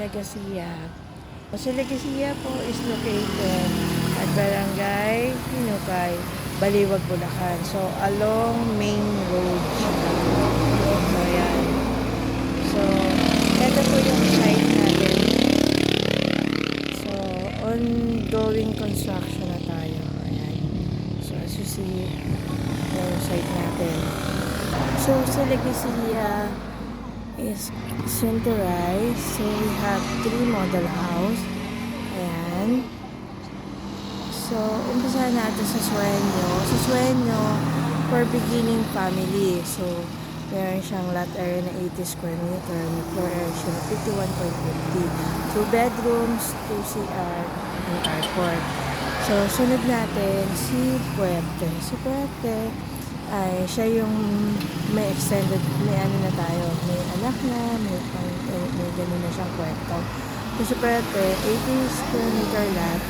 Legacia. Sa Legacia po is located at Barangay Hinukay, Baliwag, Bulacan. So, along main road siya. So, yan. So, ito po yung site natin. So, ongoing construction na tayo. Ayan. So, as you see, yung site natin. So, sa Legacia is centralized. So, we have three model house. Ayan. So, umpisa natin sa Sueño. Sa Sueño, for beginning family. So, meron siyang lot area na 80 square meter. May floor area siya na 51.50. Two bedrooms, 2 CR, and carport. So, sunod natin si Puerte. Si Puerte ay siya yung extended, may ano na tayo, may anak na, may, pang, may, may ganun na siyang kwento. So, si Puerte, 80 square meter lot,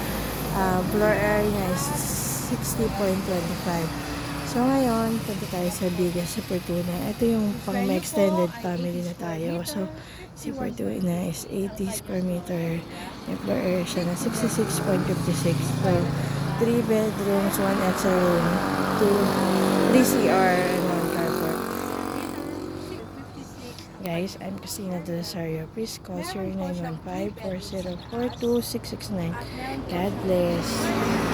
uh, floor area is 60.25. So ngayon, punta tayo sa biggest si Fortuna. Ito yung pang may extended family na tayo. So, si Fortuna is 80 square meter. May floor area siya na 66.56. So, 3 bedrooms, 1 extra room, 2, 3 CR, and 1 carport. Guys, I'm Christina De Rosario. Please call 0915-404-2669. God bless.